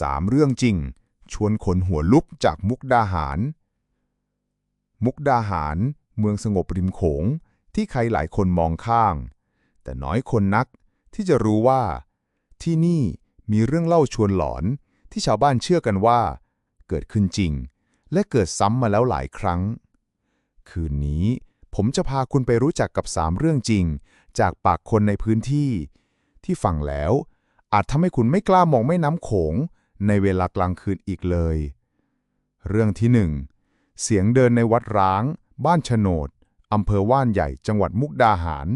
สามเรื่องจริง ชวนขนหัวลุกจากมุกดาหาร มุกดาหาร เมืองสงบริมโขง ที่ใครหลายคนมองข้างแต่น้อยคนนักที่จะรู้ว่า ที่นี่มีเรื่องเล่าชวนหลอนที่ชาวบ้านเชื่อกันว่า เกิดขึ้นจริง และเกิดซ้ำมาแล้วหลายครั้ง คืนนี้ผมจะพาคุณไปรู้จักกับสามเรื่องจริง จากปากคนในพื้นที่ ที่ฟังแล้ว อาจทำให้คุณไม่กล้ามองแม่น้ำโขง ในเวลากลางคืนอีกเลย เรื่องที่หนึ่งเสียงเดินในวัดร้าง บ้านโฉนดอำเภอว่านใหญ่จังหวัดมุกดาหาร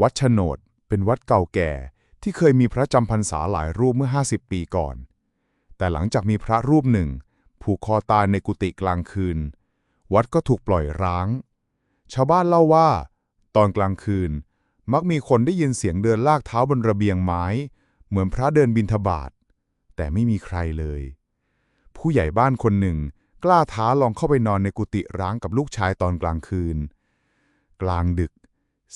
วัดโฉนดเป็นวัดเก่าแก่ที่เคยมีพระจำพรรษาหลายรูปเมื่อ 50 ปีก่อน แต่หลังจากมีพระรูปหนึ่ง ผูกคอตายในกุฏิกลางคืน วัดก็ถูกปล่อยร้าง ชาวบ้านเล่าว่า ตอนกลางคืน มักมีคนได้ยินเสียงเดินลากเท้าบนระเบียงไม้ เหมือนพระเดินบินทบาท แต่ไม่มีใครเลย ผู้ใหญ่บ้านคนหนึ่ง กล้าท้าลองเข้าไปนอนในกุฏิร้างกับลูกชายตอนกลางคืน กลางดึก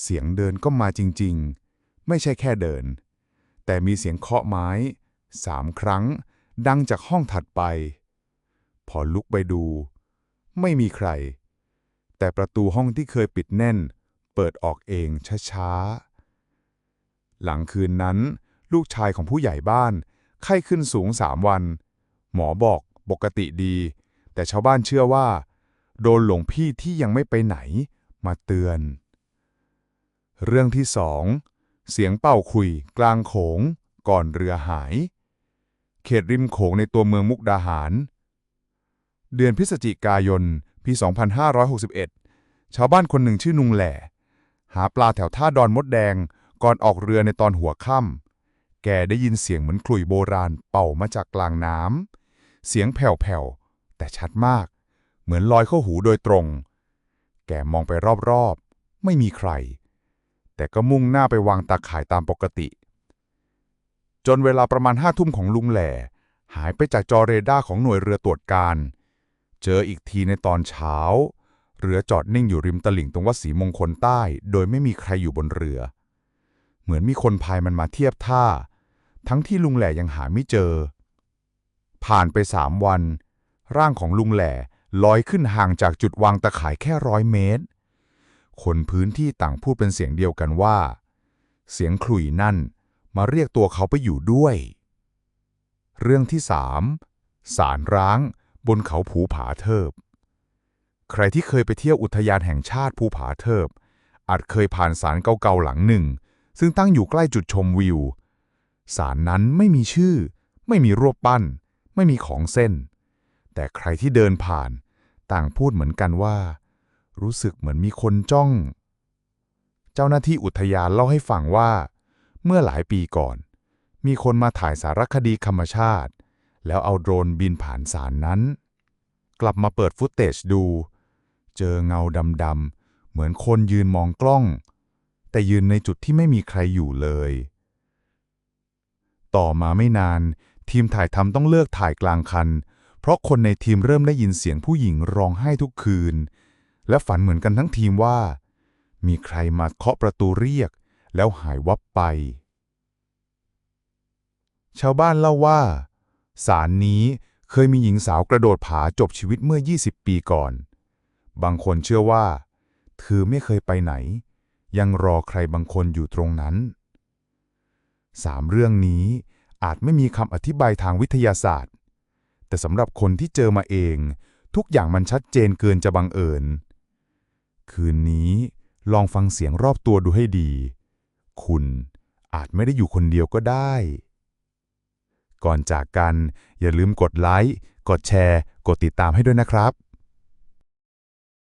เสียงเดินก็มาจริง ๆ ไม่ใช่แค่เดิน แต่มีเสียงเคาะไม้สามครั้ง ดังจากห้องถัดไป พอลุกไปดู ไม่มีใคร แต่ประตูห้องที่เคยปิดแน่น เปิดออกเองช้าๆหลังคืนนั้น ลูกชายของผู้ใหญ่บ้าน ไข้ขึ้นสูงสามวัน หมอบอกปกติดี แต่ชาวบ้านเชื่อว่า โดนหลวงพี่ที่ยังไม่ไปไหน มาเตือน เรื่องที่สองเสียงเป่าคุยกลางโขงก่อนเรือหาย เขตริมโขงในตัวเมืองมุกดาหาร เดือนพฤศจิกายน ปี 2561 ชาวบ้านคนหนึ่งชื่อนุงแหล่ หาปลาแถวท่าดอนมดแดงก่อนออกเรือในตอนหัวค่ำ แกได้ยินเสียงเหมือนคลุยโบราณเป่ามาจากกลางน้ำ เสียงแผ่วๆ แต่ชัดมาก เหมือนลอยเข้าหูโดยตรง แกมองไปรอบๆ ไม่มีใคร แต่ก็มุ่งหน้าไปวางตาข่ายตามปกติ จนเวลาประมาณห้าทุ่มของลุงแหล่ หายไปจากจอเรดาร์ของหน่วยเรือตรวจการ เจออีกทีในตอนเช้า เรือจอดนิ่งอยู่ริมตลิ่งตรงวัดศรีมงคลใต้ โดยไม่มีใครอยู่บนเรือ เหมือนมีคนพายมันมาเทียบท่า ทั้งที่ลุงแหล่ยังหาไม่เจอ ผ่านไปสามวัน ร่างของลุงแหล่ลอยขึ้นห่างจากจุดวางตะข่ายแค่ร้อยเมตร คนพื้นที่ต่างพูดเป็นเสียงเดียวกันว่า เสียงขลุ่ยนั่นมาเรียกตัวเขาไปอยู่ด้วย เรื่องที่สามสารร้างบนเขาภูผาเทิบ ใครที่เคยไปเที่ยวอุทยานแห่งชาติภูผาเทิบ อาจเคยผ่านศาลเก่าๆหลังหนึ่ง ซึ่งตั้งอยู่ใกล้จุดชมวิว ศาลนั้นไม่มีชื่อ ไม่มีรูปปั้น ไม่มีของเส้น แต่ใครที่เดินผ่าน ต่างพูดเหมือนกันว่า รู้สึกเหมือนมีคนจ้อง เจ้าหน้าที่อุทยานเล่าให้ฟังว่า เมื่อหลายปีก่อน มีคนมาถ่ายสารคดีธรรมชาติ แล้วเอาโดรนบินผ่านสารนั้น กลับมาเปิดฟุตเตจดู เจอเงาดำๆเหมือนคนยืนมองกล้อง แต่ยืนในจุดที่ไม่มีใครอยู่เลย ต่อมาไม่นาน ทีมถ่ายทำต้องเลิกถ่ายกลางคัน เพราะคนในทีมเริ่มได้ยินเสียงผู้หญิงร้องไห้ทุกคืน และฝันเหมือนกันทั้งทีมว่า มีใครมาเคาะประตูเรียก แล้วหายวับไป ชาวบ้านเล่าว่าศาลนี้เคยมีหญิงสาวกระโดดผาจบชีวิตเมื่อ 20 ปีก่อน บางคนเชื่อว่า เธอไม่เคยไปไหน ยังรอใครบางคนอยู่ตรงนั้น สามเรื่องนี้อาจไม่มีคำอธิบายทางวิทยาศาสตร์ แต่สำหรับคนที่เจอมาเอง ทุกอย่างมันชัดเจนเกินจะบังเอิญ คืนนี้ลองฟังเสียงรอบตัวดูให้ดี คุณอาจไม่ได้อยู่คนเดียวก็ได้ ก่อนจากกันอย่าลืมกดไลค์ กดแชร์ กดติดตามให้ด้วยนะครับ